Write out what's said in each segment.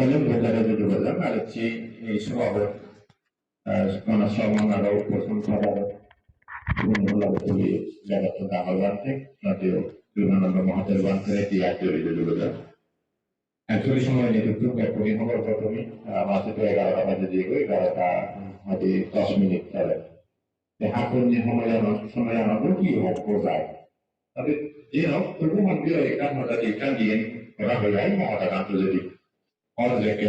Kalian berada di dalam alatsi suara mana sama nara upasan pada menolak tuli dapat tentang bante nanti dengan nama Muhammad bante di atur di dalam Actually সময় নিয়ে একটু ব্যাকরণ হবার প্রথমে আমার সাথে এগারোটা বাজে দিয়ে গো এগারোটা হয়তো দশ মিনিট পরে হাকুন যে সময় আমার সময় আমার কি হোক যায় তবে যে হোক তবু মন্দির এখান হঠাৎ এখান দিয়ে ওরা হয়ে যায় মহাটা আন্তর্জাতিক খরচ রেখে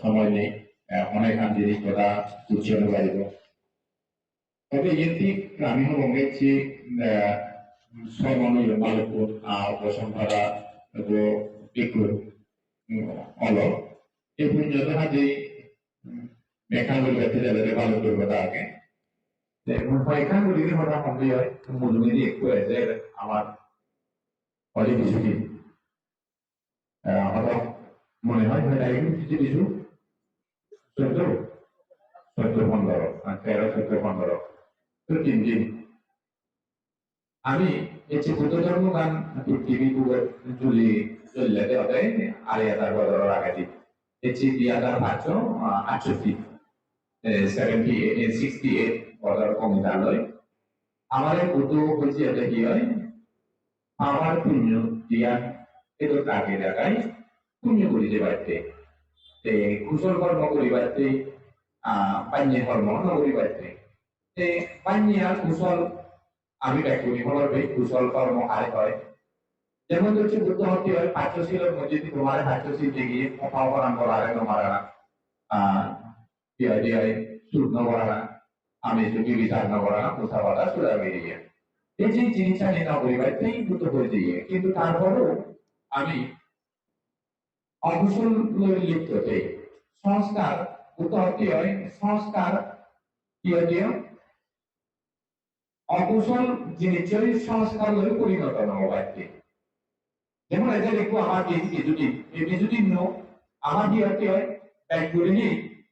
সময় নেই অনেক আন্তরিক কথা উচ্চারণ বাড়িব তবে এটি আমি হল গেছি সর্বনয় মালকুর উপসংহারা টিকুর অল, এই পুণ্যত হাজি মেকাঙ্গুল ব্যক্তি যাদের ভালো করবে তাকে মেকাঙ্গুলি হঠাৎ হয় মজুরি একটু আছে আমার হঠাৎ মনে হয় তাই কিছু কিছু চোদ্দ চোদ্দ পনেরো তেরো চোদ্দ পনেরো তো তিন দিন। আমি এসে বুদ্ধ ধর্ম গান টিভি জুলি চললে হবে আড়াই হাজার আগে দিন। এসে দুই হাজার পাঁচশো আটষট্টি। সেভেন্টি সিক্সটি এইট বছর কমিটা লয় আমার বুদ্ধ হয়েছে এটা কি হয়? আমার পুণ্য দিয়া এটা তাকে দেখায়। পারতে তে কুশল কর্ম করিবারতে আহ পাঞ্জে কর্ম নকরিবারতে তে পাঞ্জে আর কুশল আমি ব্যাকুনি হলার ভাই কুশল কর্ম আরে হয়। যেমন হচ্ছে বুদ্ধ হতে হয় পাঠ্যশীলের মধ্যে দিয়ে তোমার পাঠ্যশীল গিয়ে কথা অপরাণ করা আরে। তোমার দিয়ে দিয়ে না আমি যদি বিচার না করা কোথা কথা সুরা বেরিয়ে এই যে জিনিসটা নিয়ে না পরিবারতেই বুদ্ধ হয়ে দিয়ে কিন্তু তারপরেও আমি অকুশল লিপ্ত হতে সংস্কার উত্তরটি হয় সংস্কার হয় অকুশল জিনিসের সংস্কার হয়ে পরিণত নবাইতে যেমন আমার যদি এমনি যদি নো আমার হয় ব্যাক করে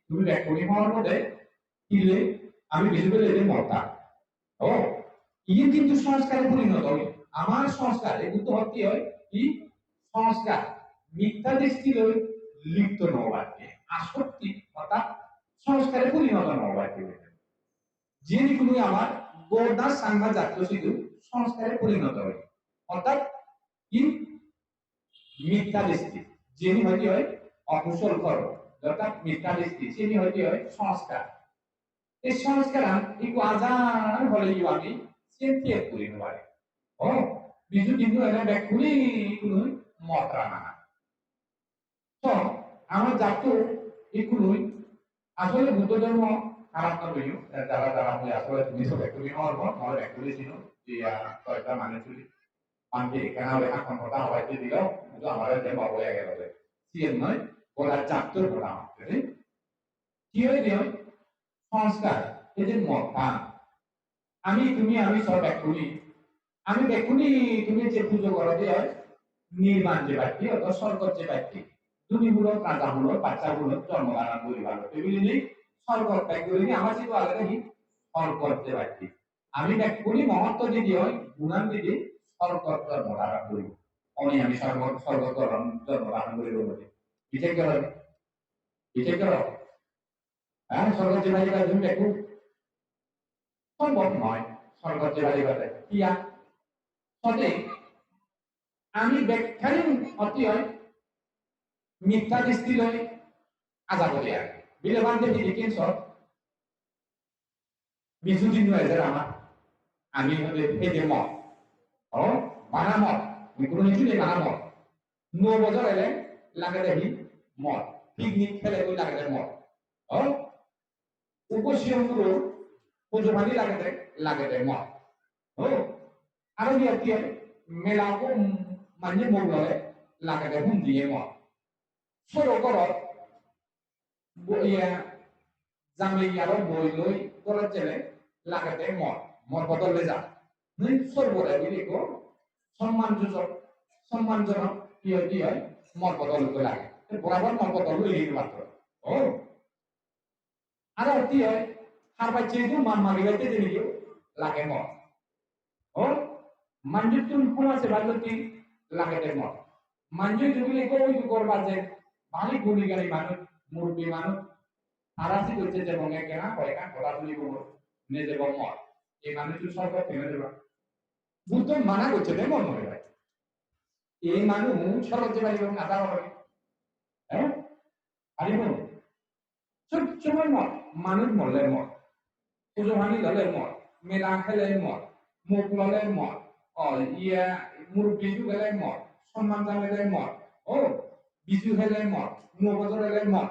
তুমি করে হওয়ার মধ্যে কিলে আমি বেশি করে এদের মরতা ও ইয়ে কিন্তু সংস্কারে পরিণত হয় আমার সংস্কারে কিন্তু হতে হয়, কি? সংস্কার মিথ্যা দৃষ্টি লই লিপ্ত নবাক্যে আসক্তি অর্থাৎ সংস্কারে পরিণত নবাক্যে যিনি কোনো আমার গোর্দা সাংঘা জাতীয় শুধু সংস্কারে পরিণত হয়। অর্থাৎ কি মিথ্যা দৃষ্টি যিনি হয়তো হয় অকুশল কর অর্থাৎ মিথ্যা দৃষ্টি যিনি হয়তো হয় সংস্কার এই সংস্কার ইকু আজান হলে ইউ আমি সেন্টিয়ে করি নবারে ও বিজু কিন্তু এরা ব্যাকুলি কোনো মতরা না আমার জাতীয় এগুলোই আসলে বুদ্ধ ধর্ম খারাপ না বইও যারা যারা আসলে তুমি সব একটু হওয়ার পর একটু ছিল যে কয়েকটা মানে চুলি পান্ডে এখানে হবে এখন কথা হওয়াইতে দিল কিন্তু আমার যে বাবু হয়ে গেল সিএম নয়? বলা আমাকে কি হয়ে দিও সংস্কার, এই যে মতা আমি, তুমি, আমি সব এক্ষুনি আমি দেখুনি তুমি যে পুজো করো যে, নির্মাণ যে বাক্য অথবা স্বর্গত যে বাক্য দুনিগুলো কাঁচাগুলো বাচ্চাগুলো জন্মদান পরিবার এগুলি নেই সরকর ব্যাগগুলি নিয়ে আমার সেটা আলাদা কি সরকরতে পারছি। আমি ব্যাগ করি মহত্ব যদি হয়, গুণান যদি সরকর জন্মধারণ করি অনি আমি সর্ব সর্বকরণ জন্মধারণ করি বলতে পিঠে কেন পিঠে কেন হ্যাঁ সরকার যে বাড়ি তুমি দেখো। সম্ভব নয় সরকার যে বাড়ি বাড়ে কিয়া সতে আমি ব্যাখ্যায় অতি হয় মিথ্যা দৃষ্টি লৈ আজাব দিয়া বিলে বান্ধে দিদিকেন সব বিজু দিন এদের আমার আমি হলে ফেদে মত ও মানা মত কোনো কিছু নেই মানা মত ন বছর এলে লাগে দেখি মত পিকনিক খেলে ওই লাগে দেয় মত ও উপশিয়মগুলো পুজো ভানি লাগে দেয় লাগে দেয় মত ও আরও দিয়ে মেলাকো মানে মঙ্গলে লাগে দেয় হুম দিয়ে মত সরকরত ইয়া জামলি ইয়ারো বই লই করে চলে লাগাতে মর মর বদলে যা নই সর্বরে দিলি কো সম্মানজনক সম্মানজনক কি হয় কি হয় মর বদল করে লাগে বরাবর মর বদল লই মাত্র ও আর কি হয় হার বাচ্চে তো মান মারি গাইতে দিলি কেউ লাগে মর ও তুমি কোন আছে ভালো কি লাগাতে মর মঞ্জুর তুমি কই করবা যে বালি গুলি গাড়ি মানুষ, মুরব্বী মানুষ হারাসি করছে যে বঙ্গে কেনা কয়েকান কথা তুলি বলব নিজে বঙ্গ এই মানুষ সরকার ফেলে দেবা বুদ্ধ মানা করছে রে মন মনে হয় এই মানুষ যে পারিব না তার হবে। হ্যাঁ? আরে পারিব সব সময় মত মানুষ মরলে মত পুজো ভাঙি ললে মত মেলা খেলে মত মুখ ললে অ, ইয়া, মুরব্বী গেলে মত সম্মান জানালে মত ও মত নবজর হেলে মত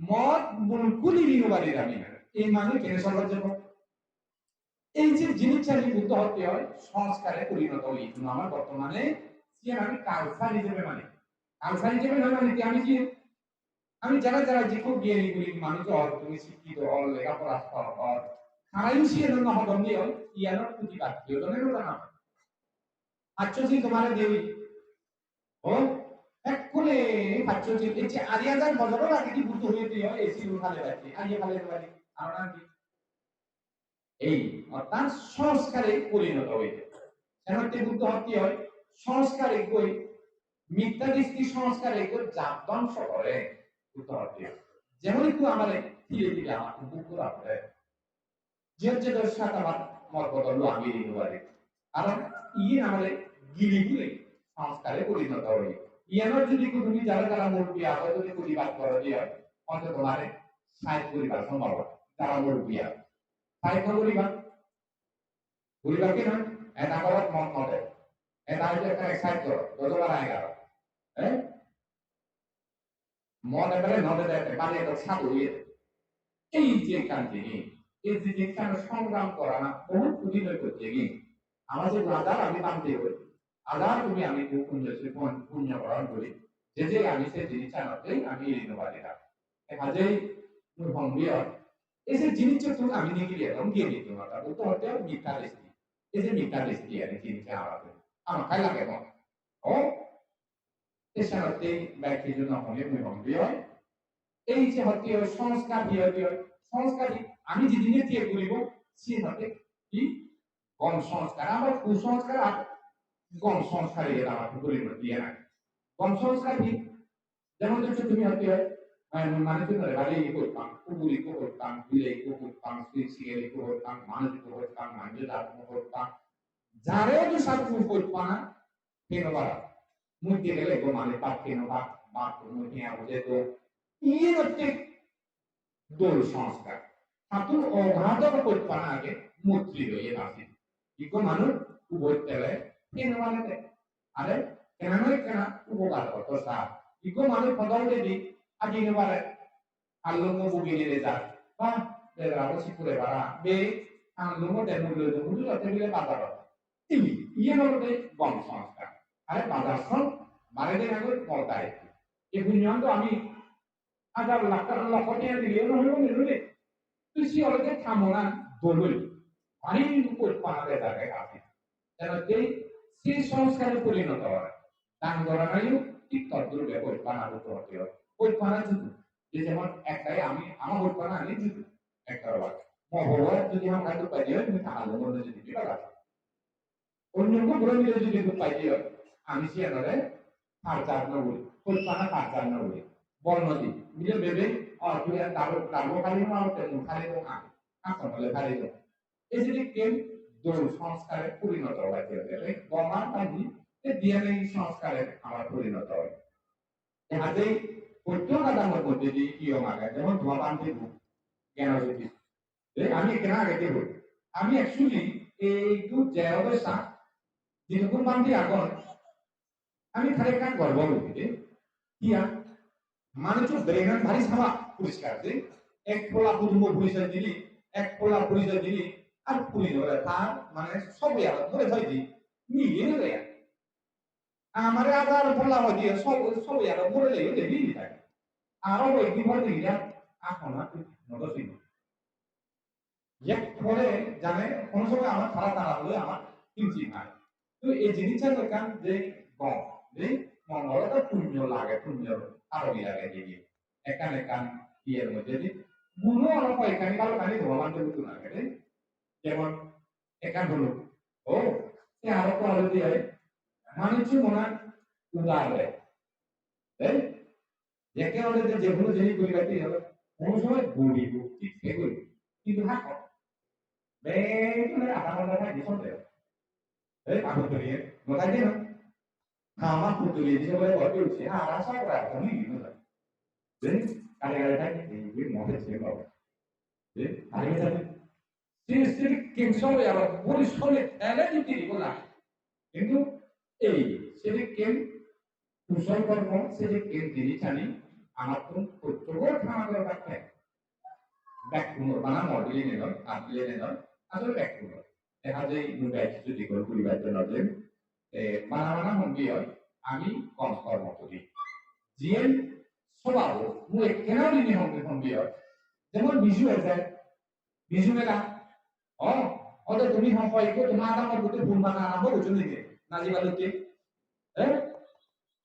মত বুলকুলি বিনোবাদী দামি এই মানুষ কেনে যাব এই যে জিনিসটা নিবুদ্ধ হতে হয়, সংস্কারে পরিণত হই কিন্তু আমার বর্তমানে সে আমি কালচার হিসেবে মানে। কালচার হিসেবে নয় মানে কি? আমি যে আমি যারা যারা যে খুব জ্ঞানী গুলি মানুষ হল তুমি শিক্ষিত হল লেখাপড়া হল খারাই সিয়ে জন্য হদম দিয়ে হল ইয়ানোর প্রতিবাদ কেউ নেই না। আচ্ছসি তোমার দেবী। ও আচ্ছসি এই যে আরিয়া বুদ্ধ হয়ে দিয়ে হয়, এসি খালে আরিয়া খালে কি এই, অর্থাৎ সংস্কারে পরিণত সেনাতে বুদ্ধ হয় সংস্কারে কই? মিথ্যা দৃষ্টি সংস্কারে কই? জাতবংশ করে। বুদ্ধ হতে যেমন একটু আমার ধীরে ধীরে আমার করা পড়ে যে যে দর্শক আমার আমি দিতে পারি কারণ ইয়ে আমাদের গিলি গুলি সংস্কারে পরিণত ইয়ানোর যদি তুমি যারা যারা মুরব্বী আগে যদি পরিবার করে দিয়ে অন্তত তোমার সাইড পরিবার সম্ভব যারা মুরব্বী আছে সাহিত্য পরিবার পরিবার কি নয়, এটা করার মন মতে। এটা হচ্ছে একটা এক্সাইট করো যতবার আয় গেল। হ্যাঁ? মন এবারে নদে দেয় বাড়ি একটা সাধু ইয়ে এই যে কান্তি এই যে যেখানে সংগ্রাম করা না বহু কঠিন হয়ে কি? আমার যে আধার আমি মানতে হই তুমি আমি পুণ্য পুণ্য গ্রহণ করি। যে যে আমি সে জিনিস আনতেই আমি ঋণবাদী না। কাজেই ভঙ্গিয় এই যে জিনিসটা তুমি আমি নিয়ে গিয়ে এরকম দিয়ে দিতে পারতাম বলতে হতে মিথ্যা দৃষ্টি। এই যে মিথ্যা দৃষ্টি আর জিনিসটা আমার আমার খাই লাগে মন ও এছাড়াতে ব্যক্তির জন্য হলে মুই ভঙ্গিয় এই যে হতে সংস্কার দিয়ে হতে সংস্কার আমি যে জিনিস দিয়ে করিব, সে হতে কি? গণ সংস্কার। আমার কুসংস্কার গণ সংস্কারে এর আমার পরিণত দিয়ে না। গণ সংস্কার কি? যেমন হচ্ছে তুমি হতে হয় মানুষ বাড়ি করতাম, কুকুরি করতাম, বিলে করতাম সিএলি করতাম মানুষ করতাম মানুষ আত্ম করতাম। যারে তো সব করতাম কেন বাড়া মুখে গেলে গো মানে পাপ কেন বা বাপ মুখে আবুজে তো ইয়ে হচ্ছে দোল সংস্কার। হাতুর অঘাতক করতাম আগে মূর্তি হয়ে আসে ইকো মানুষ? উভয় তেলে কেন মানে আরে, কেন নয়, কেন? উপকার করতো gini de jar ba de ra bo sikure bara be allo mo de mo lo de mo lo te bile ba ba ini iye no de সংস্কার। আরে বাজার সব মানে দিন আগে পড়তাই এই তো আমি। হাজার লাখ লক্ষ টাকা দিলে না হলো মেলো রে তুই অলগে থামোনা দলুই অনেক উপর পাহাড়ে জায়গায় আছে যেন যে সেই সংস্কারে পরিণত হয়। দান করা নাই ঠিক তদ্দুর ব্যবহার বানাবো হতে হয়। ওই পানা জুতো যে যেমন একটাই আমি, আমার ওই পানা আমি জুতো একটা বাদ মহবত যদি আমার কাছে পাই দিয়ে তুমি তাহলে মনে যদি দিবা রাখা অন্যকে বলে দিলে যদি তুমি পাই দিয়ে আমি সে পাঁচ চার না বলি ওই পানা তো তো দোল সংস্কারে পরিণত হয় গমা পানি দিয়ে সংস্কারে আমার পরিণত হয়। হাতেই প্রত্যেকটা মধ্যে দিয়ে কি মাগে যেমন ধোয়া পান্তি জ্ঞান যদি আমি কেনা আগে দেব আমি অ্যাকচুয়ালি এইটো যে অৱস্থা যিটো পান্তি আগত আমি খালি কাম গর্ব করি কিয়া মানুষের ব্রেনের ভারী সামা পরিষ্কার যে? এক ফোলা কুটুম্ব পরিচয় দিলি, এক ফোলা পরিচয় দিলি আর পুলিশ ধরে তার মানে সব ইয়ার ধরে ধরে দি মিলিয়ে নেবে। আমার আবার ফোলা হয় দিয়ে সব সব ইয়ার ধরে লেগে দেখি থাকে। আরও ওই বিপদ দিকে এখন নদসিন এক ফলে জানে, কোন সময় আমার খারাপ তারা হলে আমার কিনছি নাই তো এই জিনিসটা দরকার যে, গম, যে পুণ্য লাগে, পুণ্য আরও লাগে দিয়ে একান একান ইয়ের মধ্যে যে, গুণও অল্প এখানে ভালো খালি ভগবান রে যেমন একান হলো। ও, সে আরও তো আরও দিয়ে মানুষ মনে উদার দেয় একেবারে যে যে কোনো জিনিস করি রাখতে হবে? কোন সময় গরিব ঠিক সে করি কিন্তু হাত কর বেগুনে আধা ঘণ্টা দিছন দেয় এই কাগজ তলিয়ে নতাই দিয়ে না আমার পুতুলিয়ে দিছে বলে বলে উঠছে হ্যাঁ আর আশা করা এখন কালে কালে এই মনে ছিল বাবা দেখ আরে যাবে সে সে আবার পুলিশ হলে এলে দিতে না কিন্তু এই সেটা কেন কুশল কর্ম সেটা কেন তিনি জানি আমার তো প্রত্যেক খানা দরকার থাকে ব্যাকুমর বানা মডেলি নেন আপলে নেন আসলে ব্যাকুমর দেখা যায় মোবাইল যদি করে পরিবার জন্য যে বানা বানা হম্বি হয়, আমি কম কর্ম করি। জিএন স্বভাব মু কেন দিনে হম্বি হম্বি হয়? যেমন বিজু আছে বিজু মেলা অত তুমি হয় কো তোমার আমার গোটে ভুল বানা আরম্ভ করছ নাকি? নাজিবালুকে হ্যাঁ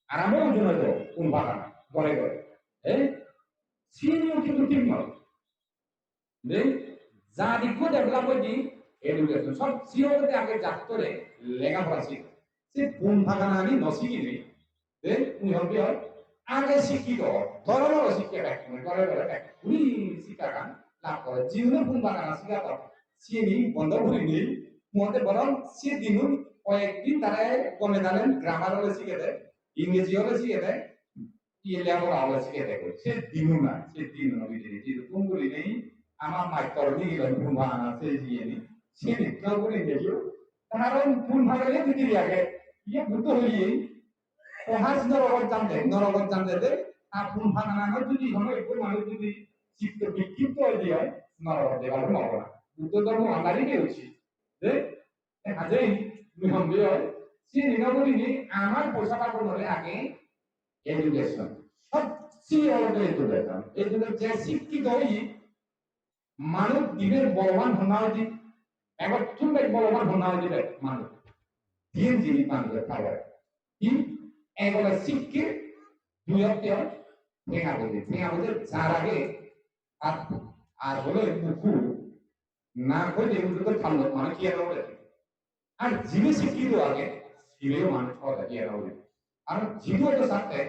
আরম্ভ করছ না তো? কোন বানা ঘরে ঘরে হ্যাঁ সিনিয়র কিন্তু ঠিক নয়। দেই জাদি কো ডেভেলপ হই এডুকেশন সব সিওতে আগে জাতরে লেখাপড়া শিখ সে কোন ভাগা নানি নসিকিনি দে, তুমি হবি আগে শিক্ষিত ধরনের শিক্ষা করে ব্যাক উনি শিক্ষা লাভ করে। জীবনের কোন ভাগা না সিনি বন্ধ করে নি মতে বরং সে দিনুন কয়েকদিন তারা কমে জানেন গ্রামার হলে শিখে দেয় ইংরেজি হলে শিখে দেয় লেখাপড়া হলে শিখে দেয়। সে দিনু না, সে দিন বলি নেই, আমার মাই করনি গেল কোন বানা সে জিয়ে নি সে নি তো বলি নেই কারণ কোন ভাগে দিদি আগে ইয়ে ভূত হইয়ে পহাজ নরগত জানতে নরগত জানতে দে আপন ভাঙানো যদি হয় মানুষ যদি চিত্ত বিক্ষিপ্ত হয়ে যায় নরক দেবার নব না বুদ্ধ ধর্ম আমারই কেউছি যে হাজাই নিয়ম বিয় সে নি আমার পয়সা পাবো নলে আগে এডুকেশন সব সি অলরেডি এডুকেশন এই জন্য যে শিক্ষিত হই মানুষ দিনের বলবান হনা উচিত এবার তুমি বলবান হনা উচিত মানুষ দিন জিনিস মানুষের খাবার কি? এগুলো শিখকে দুই অব্দিয় ভেঙা বলতে ভেঙা বলতে যার আগে আর আর হলো পুকুর না করে এগুলো তো থামলো মানে কি আর বলে আর জিনিস শিখিল আগে? সিলেও মানুষ কথা কি আর বলে আর জিনিস তো সাথে।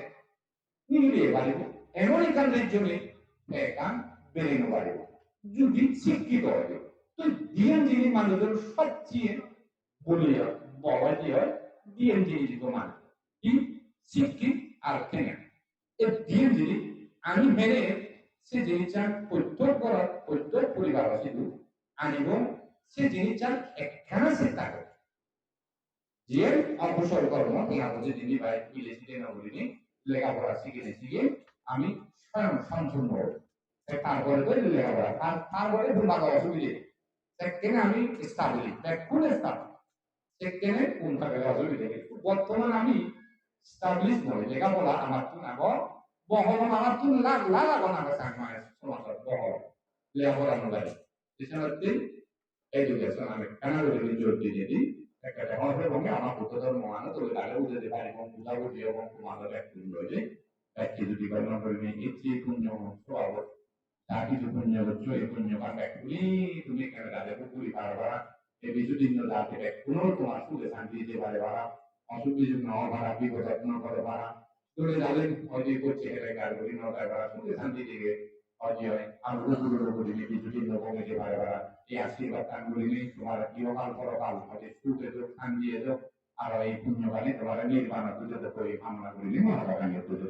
নিগড়িয়ে পারিব এমন এখান জন্য এখান বেরিয়ে পারিব যদি শিক্ষিত হয় তো। দিয়ান জিনিস মানুষের সবচেয়ে বলিয়া বলা কি হয়? দিয়ান জিনিস তো মানে। কি? শিক্ষিত আর কেনা। এই দিন জিনিস আমি মেনে সে জিনিসটা প্রত্যেক করার প্রত্যেক পরিবারবাসীকে আনিব সে জিনিসটা একখানা চেষ্টা করে যে অগ্রসর কর্ম যে যিনি ভাই ইলেকট্রিক নগরীনি লেখাপড়া শিখে শিখে আমি স্বয়ং সম্পূর্ণ তারপরে তো লেখাপড়া, তার তারপরে বাবা অসুবিধে সেখানে আমি স্টাবলিশ কোন স্টাবলিশ সেখানে কোন থাকে অসুবিধে বর্তমান আমি স্টাবলিশ নয় লেখাপড়া আমার তুন আগর বহল আমার তুন লাগ লাগাবো না সমাজত বহল লেখাপড়া নয় এছাড়া এডুকেশন আমি কানাডা জোর দিয়ে দিই একটা দেখা ভঙ্গে আমার বুদ্ধ ধর্ম মানে তো তাহলে বুঝতে পারি এবং বুঝা বুঝি এবং তোমাদের একটু রয়েছে একটি যদি গণনা করে নিই ইচ্ছি পুণ্য স্বভাব তা কিছু পুণ্য হচ্ছে এই পুণ্য কাম একটুলি তুমি কেন রাজা পুকুরি পারবা এই বিশুদিন রাতে কোনো তোমার সুখে শান্তি দিতে পারে বাড়া অসুখ বিসুখ ন ভাড়া বিপদ যত্ন করে ভাড়া ভাড়া দিকে অজয় হয় আর রোগুলো করি বিশুদিন কমিতে পারে ভাড়া এই আশীর্বাদ কানগুলি নেই তোমার ইহকাল পরকাল হয়তো সুখে যোগ শান্তি যোগ আর এই পুণ্যকালে তোমার নির্বাণ, পুজো করে কামনা করি মহাবাগানের পুজো